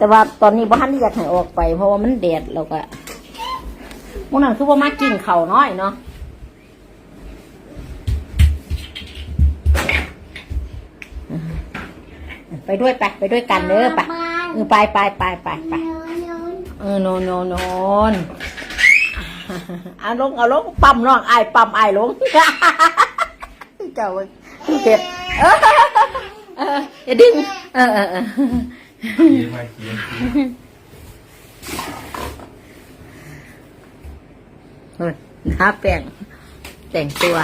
แต่ว่าตอนนี้บ้านที่อยากให้ออกไป เพราะว่ามันแดดเราก็มื่อนั้นคือว่ามากินเขาวน้อยเนาะไปด้วยไปไปด้วยกันเด้อไปเออไปไปไปไปไปเออโนนโนนโนนเอาลงเอาลงปั๊มน้องไอ้ายปั๊มไอ้ายลงเจ้าเว้ยเจ็บเออเอออย่าดึงเออเออ เขียนมาเขียนเฮ้ยหน้าแป้งแต่งตัว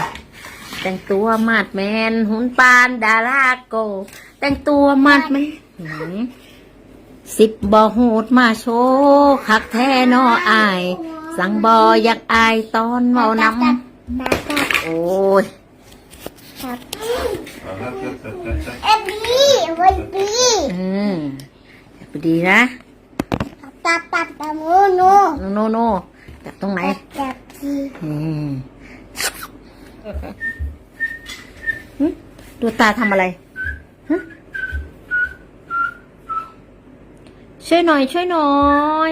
แต่งตัวมาดแมนหุ่นปานดาราโก แต่งตัวมาดแมนหืมสิบบอหูดมาโชว์คักแท้นออาย สั่งบออยากอายตอนเมานำโอ้ยเอาละเสร็จเสร็จเสร็จเสร็จเอ็มบีวันบีอืม ไปดีนะตับตับตับโมโนโนโนจับตรงไหนตับจีอืมหึดูตาทำอะไรฮะช่วยหน่อย ช่วยหน่อย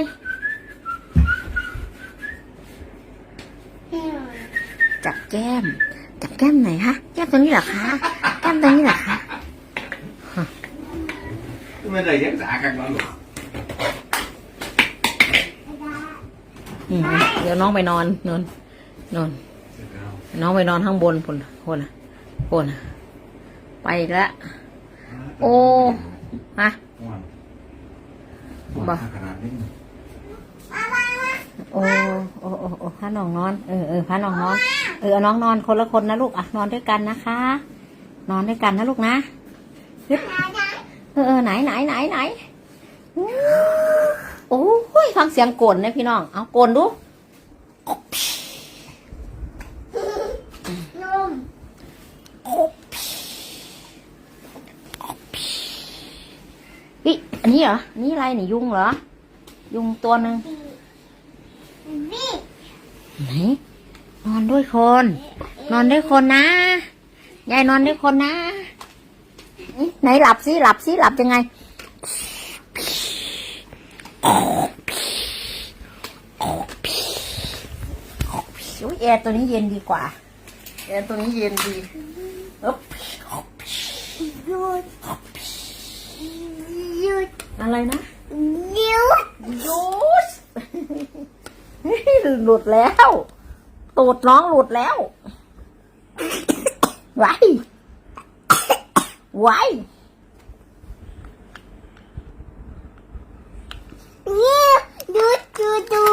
จับแก้ม จับแก้มไหนคะ แก้มตรงนี้เหรอคะ แก้มตรงนี้เหรอคะ ไม่ได้ยักษ์สากันแล้วหรออืมเดี๋ยวน้องไปนอนนอนนอนเสร็จแล้วน้องไปนอนข้างบนพุ่นพุ่นน่ะพุ่นน่ะไปอีกแล้วโอ้ฮะม่วนบ่ขนาดนี้โอ้โอ้โอ้โอ้พาน้องนอน เออเออพาน้องนอน เออเอาน้องนอนคนละคนนะลูกอะนอนด้วยกันนะคะ นอนด้วยกันนะลูกนะฮึบ เออเออไหนไหนไหนไหนอู้โอ้ยฟังเสียงโกนเนี่ยพี่น้อง เอาโกนดูนมวิอันนี้เหรออันนี้อะไรนี่ยุงเหรอ ยุงตัวหนึ่งบีไหนนอนด้วยคน นอนด้วยคนนะ ยายนอนด้วยคนนะ ไหนหลับสิหลับสิหลับยังไงอุ๊ยแอร์ตัวนี้เย็นดีกว่าแอร์ตัวนี้เย็นดีอึ๊บหยุดหยุดอะไรนะหยุดหยุดหลุดแล้วตูดน้องหลุดแล้วไว้ไว้ หยุดหยุดหยุดหยุ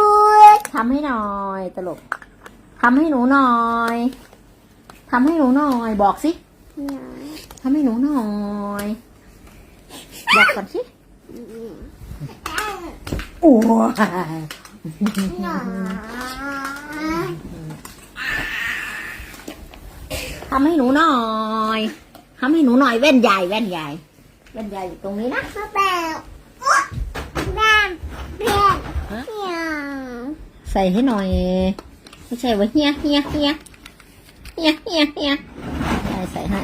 ด ทำให้หน่อย ตลกทำให้หนูหน่อยทำให้หนูหน่อย บอกสิทำให้หนูหน่อย บอกก่อนสิโอ้ยทำให้หนูหน่อยทำให้หนูหน่อยแว่นใหญ่แว่นใหญ่แว่นใหญ่อยู่ตรงนี้นะแบบแบบแบบเหี่ยว ใส่ให้หน่อย ไม่ใช่ว่าเฮียเฮียเฮียเฮียเฮียเฮียใส่ใส่ให้